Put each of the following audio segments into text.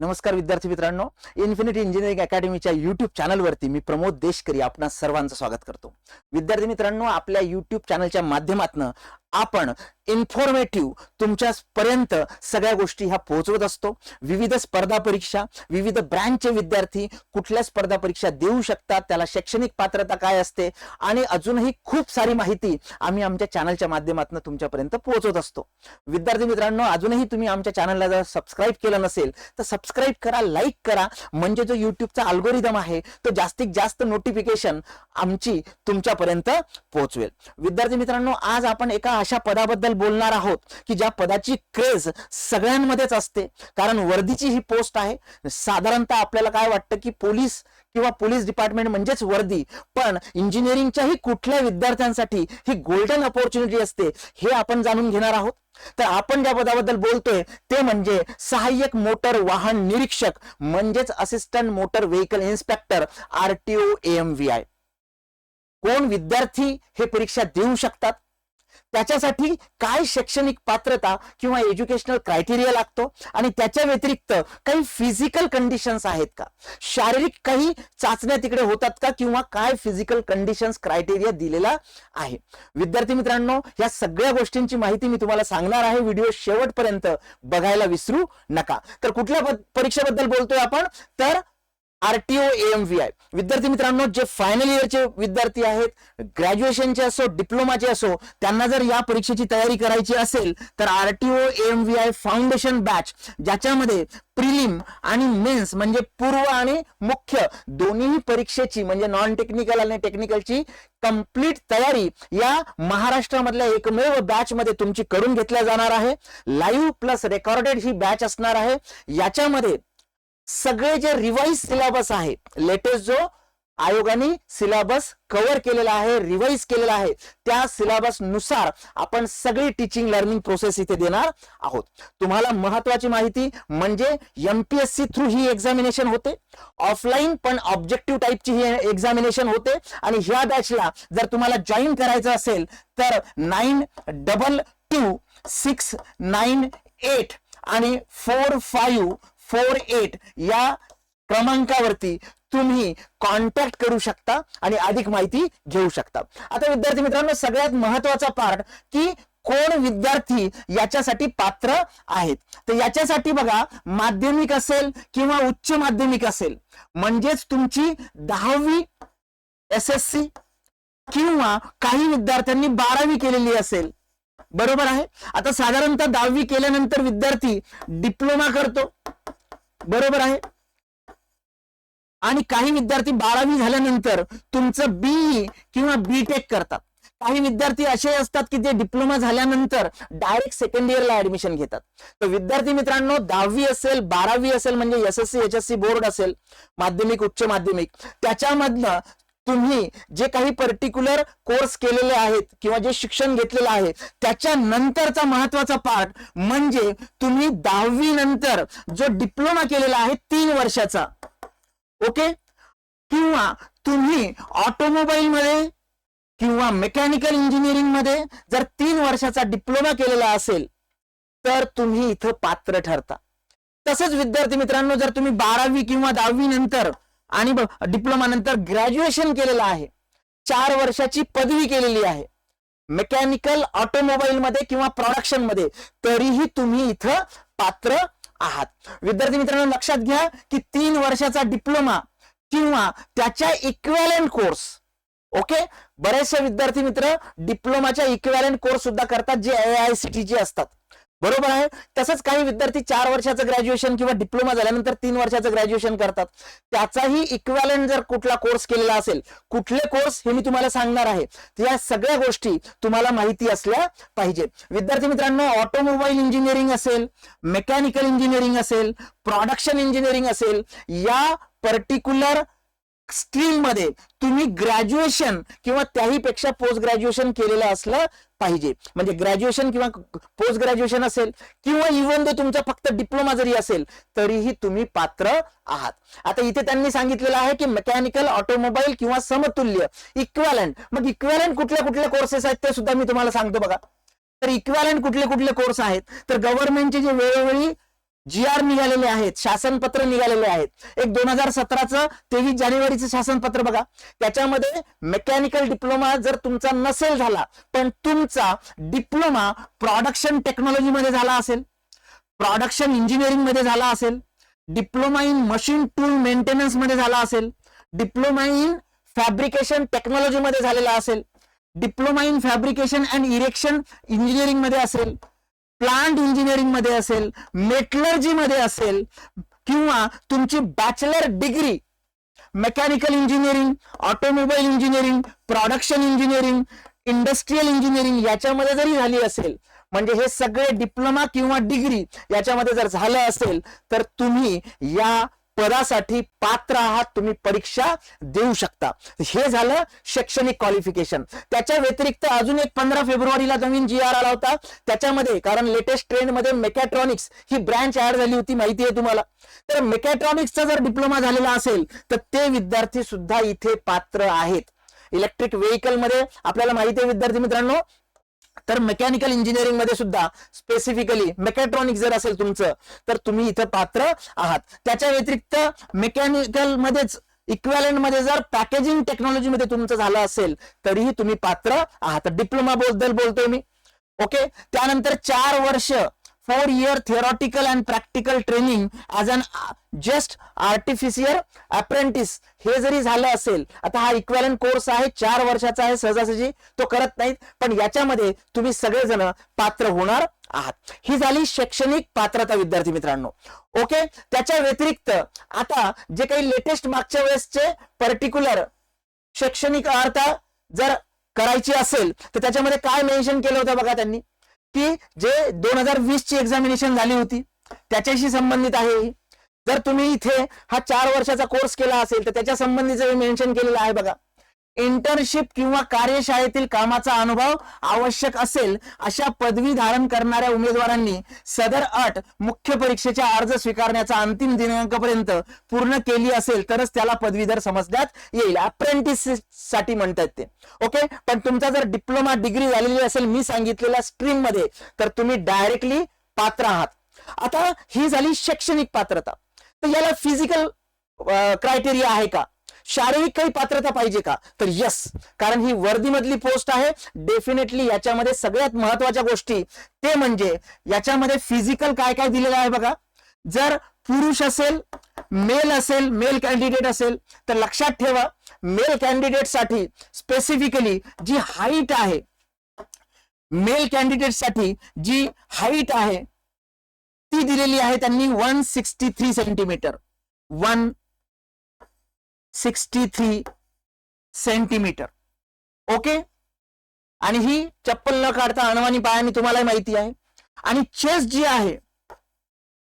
नमस्कार विद्यार्थी मित्रांनो इन्फिनिटी इंजिनिअरिंग अकॅडमीच्या युट्यूब चॅनलवरती मी प्रमोद देशकरी आपणा सर्वांचं स्वागत करतो. विद्यार्थी मित्रांनो आपल्या युट्यूब चॅनलच्या माध्यमातून आपण इन्फॉर्मेटिव्ह तुमच्या पर्यंत सगळ्या गोष्टी ह्या पोहोचवत असतो. विविध स्पर्धा परीक्षा विविध ब्रँचचे विद्यार्थी कुठल्या स्पर्धा परीक्षा देऊ शकतात त्याला शैक्षणिक पात्रता काय असते आणि अजूनही खूप सारी माहिती आम्ही आमच्या चॅनलच्या माध्यमातून तुमच्यापर्यंत पोहोचवत असतो. विद्यार्थी मित्रांनो अजूनही तुम्ही आमच्या चॅनलला जर सबस्क्राईब केलं नसेल तर सबस्क्राईब करा लाईक करा. म्हणजे जो युट्यूबचा अल्गोरिदम आहे तो जास्तीत जास्त नोटिफिकेशन आमची तुमच्यापर्यंत पोहोचवेल. विद्यार्थी मित्रांनो आज आपण एका अशा पदाबद्दल बोलणार आहोत की ज्या पदाची क्रेज सगळ्यांमध्येच असते. कारण वर्दीची ही पोस्ट आहे. साधारणतः आपल्याला काय वाटतं की पोलीस किंवा पोलीस डिपार्टमेंट म्हणजेच वर्दी पण इंजिनिअरिंगच्याही कुठल्या विद्यार्थ्यांसाठी ही गोल्डन अपॉर्च्युनिटी असते हे आपण जाणून घेणार आहोत. तर आपण ज्या पदाबद्दल बोलतोय ते म्हणजे सहाय्यक मोटर वाहन निरीक्षक म्हणजेच assistant motor vehicle inspector RTO M V I कोण विद्यार्थी हे परीक्षा देऊ शकतात? त्याच्यासाठी काय शैक्षणिक पात्रता किंवा एज्युकेशनल क्रायटेरिया लागतो? आणि त्याच्या व्यतिरिक्त काही फिजिकल कंडिशन्स आहेत का? शारीरिक काही चाचण्या तिकडे होतात का? किंवा काय फिजिकल कंडिशन्स क्रायटेरिया दिलेला आहे? विद्यार्थी मित्रांनो या सगळ्या गोष्टींची माहिती मी तुम्हाला सांगणार आहे. व्हिडिओ शेवटपर्यंत बघायला विसरू नका. तर कुठल्या परीक्षेबद्दल बोलतोय आपण? तर आरटीओ एम व्ही आय विद्यार्थी मित्रांनो जे फायनल इयरचे विद्यार्थी आहेत ग्रॅज्युएशनचे असो डिप्लोमाचे असो त्यांना जर या परीक्षेची तयारी करायची असेल तर RTO M V I foundation batch ज्याच्यामध्ये प्रिलिम आणि मेन्स म्हणजे पूर्व आणि मुख्य दोन्ही परीक्षेची म्हणजे नॉन टेक्निकल आणि टेक्निकलची कंप्लीट तयारी या महाराष्ट्रामधल्या एकमेव बॅच मध्ये तुमची करून घेतल्या जाणार आहे. लाईव्ह प्लस रेकॉर्डेड ही बॅच असणार आहे. याच्यामध्ये सगळे जे रिवाईज सिलेबस आहे लेटेस्ट जो आयोगाने सिलेबस कव्हर केलेला आहे रिवाईज केलेला आहे त्या सिलेबसनुसार आपण सगळी टीचिंग लर्निंग प्रोसेस इथे देणार आहोत. तुम्हाला महत्वाची माहिती म्हणजे एमपीएससी थ्रू ही एक्झामिनेशन होते. ऑफलाईन पण ऑब्जेक्टिव्ह टाईपची ही एक्झामिनेशन होते. आणि ह्या बॅचला जर तुम्हाला जॉईन करायचं असेल तर nine double two six nine eight आणि फोर फाईव्ह फोर एट या क्रमांकावरती तुम्ही कॉन्टॅक्ट करू शकता आणि अधिक माहिती घेऊ शकता. आता विद्यार्थी मित्रांनो सगळ्यात महत्त्वाचा पार्ट की कोण विद्यार्थी याच्यासाठी पात्र आहेत. तर याच्यासाठी बघा माध्यमिक असेल किंवा उच्च माध्यमिक असेल म्हणजेच तुमची दहावी एस एस सी किंवा काही विद्यार्थ्यांनी बारावी केलेली असेल. बरोबर आहे? आता साधारणतः दहावी केल्यानंतर विद्यार्थी डिप्लोमा करतो. बरोबर आहे? आणि काही विद्यार्थी बारावी झाल्यानंतर तुमचं बीई किंवा बी टेक करतात. काही विद्यार्थी असे असतात की जे डिप्लोमा झाल्यानंतर डायरेक्ट सेकंड इयरला ऍडमिशन घेतात. तर विद्यार्थी मित्रांनो दहावी असेल बारावी असेल म्हणजे S S C H S C board असेल माध्यमिक उच्च माध्यमिक त्याच्यामधनं तुम्ही जे काही पर्टिक्युलर कोर्स केलेले आहेत किंवा जे शिक्षण घेतलेलं आहे त्याच्यानंतरचा महत्त्वाचा पार्ट म्हणजे तुम्ही दहावी नंतर जो डिप्लोमा केलेला आहे तीन वर्षाचा ओके किंवा तुम्ही ऑटोमोबाईल मध्ये किंवा मेकॅनिकल इंजिनिअरिंगमध्ये जर तीन वर्षाचा डिप्लोमा केलेला असेल तर तुम्ही इथं पात्र ठरता. तसंच विद्यार्थी मित्रांनो जर तुम्ही बारावी किंवा दहावी नंतर आणि डिप्लोमा नंतर ग्रॅज्युएशन केलेलं आहे. चार वर्षाची पदवी केलेली आहे. मेकॅनिकल ऑटोमोबाईल मध्ये किंवा प्रोडक्शनमध्ये तरीही तुम्ही इथं पात्र आहात. विद्यार्थी मित्रांनो लक्षात घ्या की तीन वर्षाचा डिप्लोमा किंवा त्याच्या इक्वॅलंट कोर्स ओके बरेचसे विद्यार्थी मित्र डिप्लोमाच्या इक्वॅलंट कोर्स सुद्धा करतात जे ए आय सी टी असतात. बरोबर आहे? तसंच काही विद्यार्थी चार वर्षाचं ग्रॅज्युएशन किंवा डिप्लोमा झाल्यानंतर तीन वर्षाचं ग्रॅज्युएशन करतात. त्याचाही इक्वॅलंट जर कुठला कोर्स केलेला असेल कुठले कोर्स हे मी तुम्हाला सांगणार आहे. या सगळ्या गोष्टी तुम्हाला माहिती असल्या पाहिजे. विद्यार्थी मित्रांनो ऑटोमोबाईल इंजिनिअरिंग असेल मेकॅनिकल इंजिनिअरिंग असेल प्रोडक्शन इंजिनिअरिंग असेल या पर्टिक्युलर स्ट्रीममध्ये तुम्ही ग्रॅज्युएशन किंवा त्याही पेक्षा पोस्ट ग्रॅज्युएशन केलेलं असलं पाहिजे. म्हणजे ग्रॅज्युएशन किंवा पोस्ट ग्रॅज्युएशन असेल किंवा इव्हन दो तुमचा फक्त डिप्लोमा जरी असेल तरीही तुम्ही पात्र आहात. आता इथे त्यांनी सांगितलेलं आहे की मेकॅनिकल ऑटोमोबाईल किंवा समतुल्य इक्वॅलंट मग इक्वॅलंट कुठल्या कुठल्या कोर्सेस आहेत ते सुद्धा मी तुम्हाला सांगतो बघा. तर इक्वॅलंट कुठले कुठले कोर्स आहेत? तर गव्हर्नमेंटचे जे वेळोवेळी जी आर निघालेले आहेत शासनपत्र निघालेले आहेत. एक दोन हजार सतराचं तेवीस जानेवारीचं शासनपत्र बघा. त्याच्यामध्ये मेकॅनिकल डिप्लोमा जर तुमचा नसेल झाला पण तुमचा डिप्लोमा प्रॉडक्शन टेक्नॉलॉजी मध्ये झाला असेल प्रॉडक्शन इंजिनिअरिंगमध्ये झाला असेल डिप्लोमा इन मशीन टूल मेंटेनन्समध्ये झाला असेल डिप्लोमा इन फॅब्रिकेशन टेक्नॉलॉजी मध्ये झालेला असेल diploma in fabrication and erection इंजिनिअरिंगमध्ये असेल प्लांट इंजिनिअरिंगमध्ये असेल मेटलर्जी मध्ये असेल किंवा तुमची bachelor degree mechanical engineering automobile engineering production engineering industrial engineering याच्यामध्ये जरी झाली असेल म्हणजे हे सगळे डिप्लोमा किंवा डिग्री याच्यामध्ये जर झालं असेल तर तुम्ही या पदासाठी पात्र आहात तुम्ही परीक्षा देऊ शकता. हे झालं शैक्षणिक क्वालिफिकेशन त्याच्या व्यतिरिक्त अजून एक पंधरा फेब्रुवारीला नवीन जी आर आला होता. त्याच्यामध्ये कारण लेटेस्ट ट्रेंडमध्ये मेकॅट्रॉनिक्स ही ब्रँच ऍड झाली होती माहिती आहे तुम्हाला. तर मेकॅट्रॉनिक्सचा जर डिप्लोमा झालेला असेल तर ते विद्यार्थी सुद्धा इथे पात्र आहेत. इलेक्ट्रिक व्हेकलमध्ये आपल्याला माहिती आहे विद्यार्थी मित्रांनो तर मेकॅनिकल इंजिनिअरिंगमध्ये सुद्धा स्पेसिफिकली मेकॅट्रॉनिक जर असेल तुमचं तर तुम्ही इथं पात्र आहात. त्याच्या व्यतिरिक्त मेकॅनिकल मध्येच इक्वॅलंटमध्ये जर पॅकेजिंग टेक्नॉलॉजी मध्ये तुमचं झालं असेल तरीही तुम्ही पात्र आहात. डिप्लोमा बद्दल बोलतोय मी. ओके त्यानंतर चार वर्ष four year theoretical and practical training as an just artificial apprentice हे जरी झालं असेल आता हा इक्वेलंट कोर्स आहे चार वर्षाचा आहे सहजासहजी तो करत नाहीत पण याच्यामध्ये तुम्ही सगळेजण पात्र होणार आहात. ही झाली शैक्षणिक पात्रता विद्यार्थी मित्रांनो. ओके त्याच्या व्यतिरिक्त आता जे काही लेटेस्ट मागच्या वेळेसचे पर्टिक्युलर शैक्षणिक अर्थ जर करायची असेल तर त्याच्यामध्ये काय मेन्शन केलं होतं बघा त्यांनी? की जे दोन हजार वीस ची एक्झामिनेशन झाली होती त्याच्याशी संबंधित आहे जर तुम्ही इथे हा चार वर्षाचा कोर्स केला असेल तर त्याच्या संबंधीचं मेन्शन केलेलं आहे बघा. इंटर्नशिप किंवा कार्यशाळेतील कामाचा अनुभव आवश्यक असेल अशा पदवी धारण करणाऱ्या उमेदवारांनी सदर अट मुख्य परीक्षेचा अर्ज स्वीकारण्याचा अंतिम दिनांकापर्यंत पूर्ण केली असेल तरच त्याला पदवीधर समजण्यात येईल. अप्रेंटिससाठी म्हणतात ते. ओके पण तुमचा जर डिप्लोमा डिग्री झालेली असेल मी सांगितलेल्या स्ट्रीममध्ये तर तुम्ही डायरेक्टली पात्र आहात. आता ही झाली शैक्षणिक पात्रता. तर याला फिजिकल क्रायटेरिया आहे का? शारीरिक काही पात्रता पाहिजे का? तर यस कारण ही वर्दीमधली पोस्ट आहे. डेफिनेटली याच्यामध्ये सगळ्यात महत्त्वाच्या गोष्टी ते म्हणजे याच्यामध्ये फिजिकल काय काय दिलेलं आहे बघा. जर पुरुष असेल मेल असेल मेल कॅन्डिडेट असेल तर लक्षात ठेवा मेल कॅन्डिडेटसाठी स्पेसिफिकली जी हाईट आहे मेल कॅन्डिडेटसाठी जी हाईट आहे ती दिलेली आहे त्यांनी one sixty three centimetre one sixty three centimetre. Okay? आणि ही चप्पल न काढता अणवानी पायाने तुम्हाला माहिती आहे. आणि चेस्ट जी आहे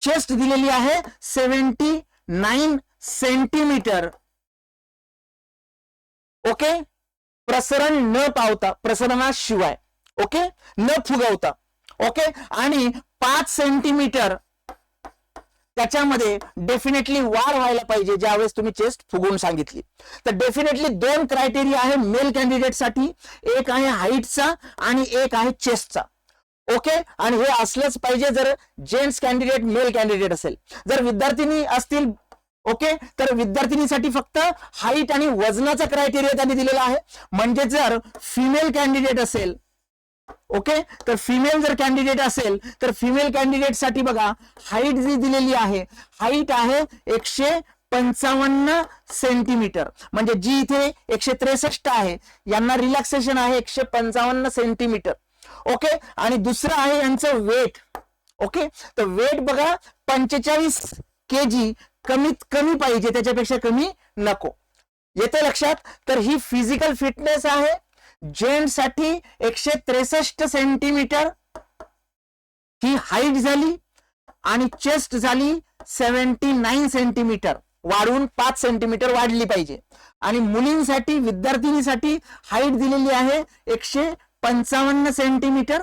चेस्ट दिलेली आहे सेव्हन्टी नाईन सेंटीमीटर. ओके? प्रसरण न पावता प्रसरणाशिवाय. ओके? न फुगवता. ओके? आणि पाच सेंटीमीटर त्याच्यामध्ये डेफिनेटली वाढ व्हायला पाहिजे ज्यावेळेस तुम्ही चेस्ट फुगवून सांगितली. तर डेफिनेटली दोन क्रायटेरिया आहे मेल कॅन्डिडेटसाठी एक आहे हाईटचा आणि एक आहे चेस्टचा ओके आणि हे असलंच पाहिजे जर जेंट्स कॅन्डिडेट मेल कॅन्डिडेट असेल. जर विद्यार्थिनी असतील ओके तर विद्यार्थिनीसाठी फक्त हाईट आणि वजनाचा क्रायटेरिया त्यांनी दिलेला आहे. म्हणजे जर फिमेल कॅन्डिडेट असेल ओके? तर फिमेल जर कॅन्डिडेट असेल तर फिमेल कॅन्डिडेटसाठी बघा हाईट जी दिलेली आहे हाईट आहे एकशे पंचावन्न सेंटीमीटर म्हणजे जी इथे एकशे त्रेसष्ट आहे यांना रिलॅक्सेशन आहे एकशे पंचावन्न सेंटीमीटर ओके? आणि दुसरं आहे यांचं वेट ओके? तर वेट बघा पंचेचाळीस के जी कमीत कमी पाहिजे त्याच्यापेक्षा कमी नको. येते लक्षात? तर ही फिजिकल फिटनेस आहे जेंटसाठी एकशे त्रेसष्ट सेंटीमीटर ही हाईट झाली आणि चेस्ट झाली सेव्हन्टी नाईन सेंटीमीटर. वाढून पाच सेंटीमीटर वाढली पाहिजे. आणि मुलींसाठी विद्यार्थिनीसाठी हाईट दिलेली आहे एकशे पंचावन्न सेंटीमीटर.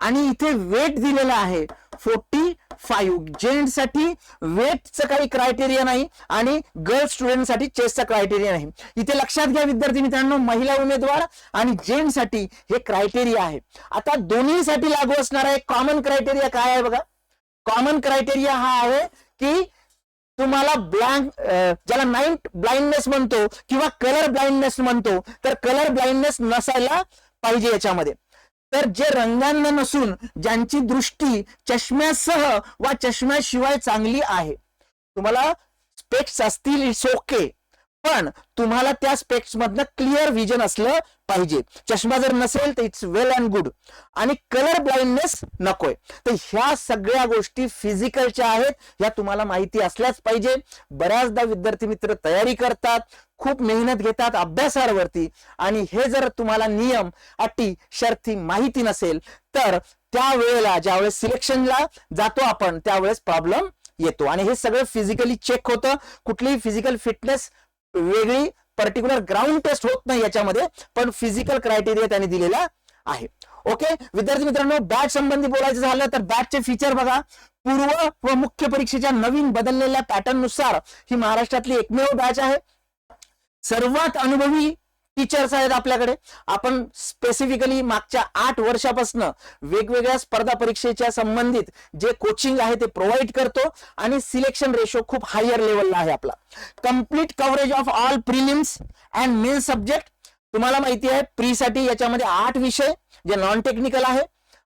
आणि इथे वेट दिलेलं आहे. Forty five. जेंट्ससाठी वेटचं काही क्रायटेरिया नाही आणि गर्ल स्टुडंटसाठी चेसचा क्रायटेरिया नाही. इथे लक्षात घ्या विद्यार्थी मित्रांनो महिला उमेदवार आणि जेंट्ससाठी हे क्रायटेरिया आहे. आता दोन्हीसाठी लागू असणारा एक कॉमन क्रायटेरिया काय आहे बघा? कॉमन क्रायटेरिया हा आहे की तुम्हाला ब्लँक ज्याला नाईट ब्लाइंडनेस म्हणतो किंवा कलर ब्लाइंडनेस म्हणतो तर कलर ब्लाइंडनेस नसायला पाहिजे याच्यामध्ये. तर जे रंगांना नसून ज्यांची दृष्टी चष्म्यासह वा चष्म्याशिवाय चांगली आहे. तुम्हाला स्पेक्स असतील इट्स ओके पण तुम्हाला त्या स्पेक्स मधनं क्लिअर व्हिजन असलं पाहिजे. चष्मा जर नसेल तर इट्स वेल अँड गुड आणि कलर ब्लाइंडनेस नकोय. तर ह्या सगळ्या गोष्टी फिजिकलच्या आहेत. ह्या तुम्हाला माहिती असल्याच पाहिजे. बऱ्याचदा विद्यार्थी मित्र तयारी करतात खूप मेहनत घेतात अभ्यासावरती. आणि हे जर तुम्हाला नियम अटी शर्ती माहिती नसेल तर त्या वेळेला ज्यावेळेस सिलेक्शनला जातो आपण त्यावेळेस प्रॉब्लेम येतो. आणि हे सगळं फिजिकली चेक होतं. कुठलीही फिजिकल फिटनेस वेगळी पर्टिक्युलर ग्राउंड टेस्ट होत नाही याच्यामध्ये पण फिजिकल क्रायटेरिया त्यांनी दिलेला आहे. ओके विद्यार्थी मित्रांनो बॅच संबंधी बोलायचं झालं तर बॅचचे फीचर बघा. पूर्व व मुख्य परीक्षेच्या नवीन बदललेल्या पॅटर्ननुसार ही महाराष्ट्रातली एकमेव बॅच आहे. सर्वात अनुभवी टीचर्स आहेत आपल्याकडे. आपण स्पेसिफिकली मागच्या आठ वर्षापासून वेगवेगळ्या स्पर्धा परीक्षेच्या संबंधित जे कोचिंग आहे ते प्रोव्हाइड करतो आणि सिलेक्शन रेशो खूप हायर लेवलला आहे आपला. Complete coverage of all prelims and main subject तुम्हाला माहिती आहे प्री साठी याच्यामध्ये आठ विषय जे नॉन टेक्निकल आहे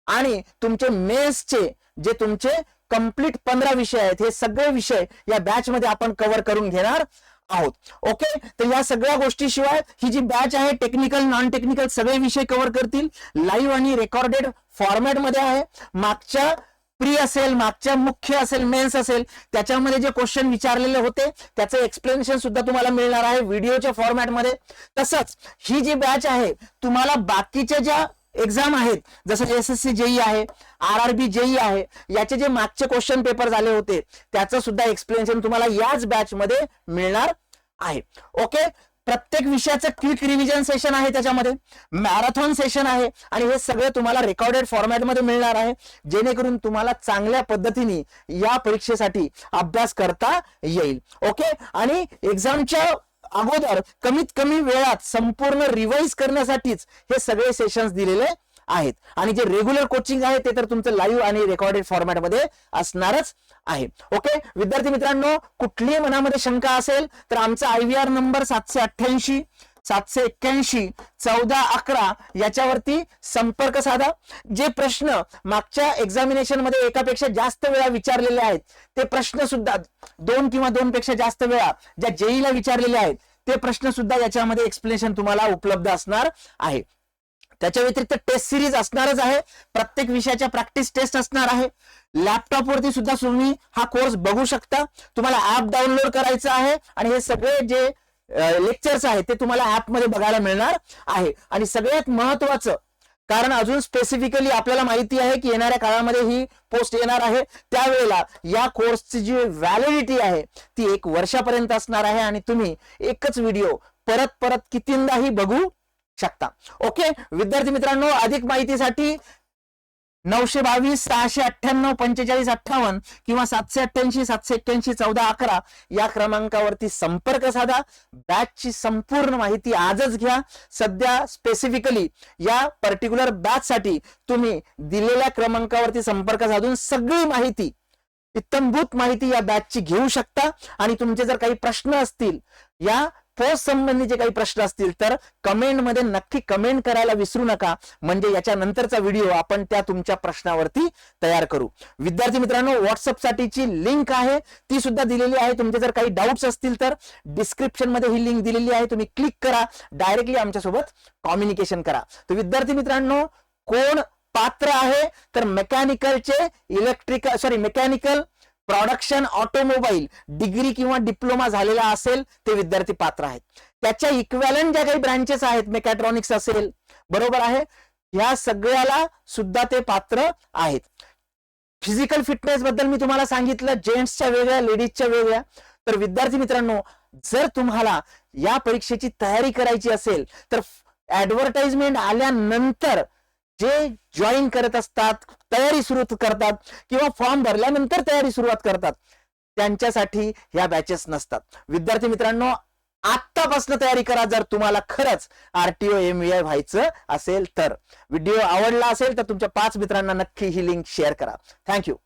आणि तुमचे मेन्सचे जे तुमचे कंप्लीट पंधरा विषय आहेत हे सगळे विषय या बॅच मध्ये आपण कव्हर करून घेणार. आहोत. ओके तर या सगळ्या गोष्टीशिवाय ही जी बॅच आहे टेक्निकल नॉन टेक्निकल सगळे विषय कव्हर करतील. लाईव्ह आणि रेकॉर्डेड फॉर्मॅटमध्ये आहे. मागच्या प्री असेल मागच्या मुख्य असेल मेन्स असेल त्याच्यामध्ये जे क्वेश्चन विचारलेले होते त्याचं एक्सप्लेनेशन सुद्धा तुम्हाला मिळणार आहे. व्हिडिओच्या फॉर्मॅटमध्ये तसंच ही जी बॅच आहे तुम्हाला बाकीच्या ज्या एक्झाम आहेत. जसं एस एस सी जेई आहे आर आर बी जेई आहे याचे जे मागचे क्वेश्चन पेपर झाले होते त्याचं सुद्धा एक्सप्लेनेशन तुम्हाला याच बॅच मध्ये मिळणार आहे. ओके प्रत्येक विषयाचं क्विक रिव्हिजन सेशन आहे त्याच्यामध्ये. मॅरेथॉन सेशन आहे आणि हे सगळं तुम्हाला रेकॉर्डेड फॉर्मॅटमध्ये मिळणार आहे. जेणेकरून तुम्हाला चांगल्या पद्धतीने या परीक्षेसाठी अभ्यास करता येईल. ओके आणि एक्झामच्या अगोदर कमीत कमी वेळात संपूर्ण रिवाईज करण्यासाठीच हे सगळे सेशन्स दिलेले आहेत. आणि जे रेग्युलर कोचिंग आहे ते तर तुमचं लाईव्ह आणि रेकॉर्डेड फॉर्मॅटमध्ये असणारच आहे. ओके विद्यार्थी मित्रांनो कुठलीही मनामध्ये शंका असेल तर आमचा आय व्ही आर नंबर सातशे अठ्ठ्याऐंशी सातशे एक्क्याऐंशी चौदा अकरा याच्यावरती संपर्क साधा. जे प्रश्न मागच्या एक्झामिनेशनमध्ये एकापेक्षा जास्त वेळा विचारलेले आहेत ते प्रश्न सुद्धा दोन किंवा दोन पेक्षा जास्त वेळा ज्या जेईला विचारलेले आहेत ते प्रश्न सुद्धा याच्यामध्ये एक्सप्लेनेशन तुम्हाला उपलब्ध असणार आहे. त्याच्या व्यतिरिक्त टेस्ट सिरीज असणारच आहे. प्रत्येक विषयाच्या प्रॅक्टिस टेस्ट असणार आहे. लॅपटॉप वरती सुद्धा तुम्ही हा कोर्स बघू शकता. तुम्हाला ऍप डाउनलोड करायचं आहे आणि हे सगळे जे लेक्चर्स आहेत ते तुम्हाला ऍपमध्ये बघायला मिळणार आहे. आणि सगळ्यात महत्वाचं कारण अजून स्पेसिफिकली आपल्याला माहिती आहे की येणाऱ्या काळामध्ये ही पोस्ट येणार आहे. त्यावेळेला या कोर्सची जी व्हॅलिडिटी आहे ती एक वर्षापर्यंत असणार आहे आणि तुम्ही एकच व्हिडिओ परत परत कितींदाही बघू शकता. ओके विद्यार्थी मित्रांनो अधिक माहितीसाठी नऊशे बावीस सहाशे अठ्ठ्याण्णव पंचेचाळीस अठ्ठावन्न किंवा सातशे अठ्ठ्याऐंशी सातशे एक्क्याऐंशी चौदा अकरा या क्रमांकावरती संपर्क साधा. बॅचची संपूर्ण माहिती आजच घ्या. सध्या स्पेसिफिकली या पर्टिक्युलर बॅच साठी तुम्ही दिलेल्या क्रमांकावरती संपर्क साधून सगळी माहिती इत्तमभूत माहिती या बॅचची घेऊ शकता. आणि तुमचे जर काही प्रश्न असतील या पोस्ट संबंधीचे काही प्रश्न असतील तर कमेंटमध्ये नक्की कमेंट करायला विसरू नका. म्हणजे याच्या नंतरचा व्हिडिओ आपण त्या तुमच्या प्रश्नावरती तयार करू. विद्यार्थी मित्रांनो व्हॉट्सअपसाठीची लिंक आहे. ती सुद्धा दिलेली आहे. तुमचे जर काही डाऊट्स असतील तर डिस्क्रिप्शनमध्ये ही लिंक दिलेली आहे. तुम्ही क्लिक करा. डायरेक्टली आमच्यासोबत कॉम्युनिकेशन करा. तर विद्यार्थी मित्रांनो कोण पात्र आहे? तर मेकॅनिकलचे electrical sorry mechanical production automobile degree किंवा डिप्लोमा झालेला असेल ते विद्यार्थी पात्र आहेत. त्याच्या इक्वॅलंट ज्या काही ब्रँचेस आहेत मेकॅट्रॉनिक्स असेल बरोबर आहे? ह्या सगळ्याला सुद्धा ते पात्र आहेत. फिजिकल फिटनेस बद्दल मी तुम्हाला सांगितलं जेंट्सच्या वेगळ्या लेडीजच्या वेगळ्या. तर विद्यार्थी मित्रांनो जर तुम्हाला या परीक्षेची तयारी करायची असेल तर ऍडव्हर्टाइजमेंट आल्यानंतर जे जॉईन करत असतात तयारी सुरू करतात किंवा फॉर्म भरल्यानंतर तयारी सुरुवात करतात त्यांच्यासाठी ह्या बॅचेस नसतात. विद्यार्थी मित्रांनो आत्तापासून तयारी करा जर तुम्हाला खरंच आरटीओ एम व्ही आय व्हायचं असेल तर. व्हिडिओ आवडला असेल तर तुमच्या पाच मित्रांना नक्की ही लिंक शेअर करा. Thank you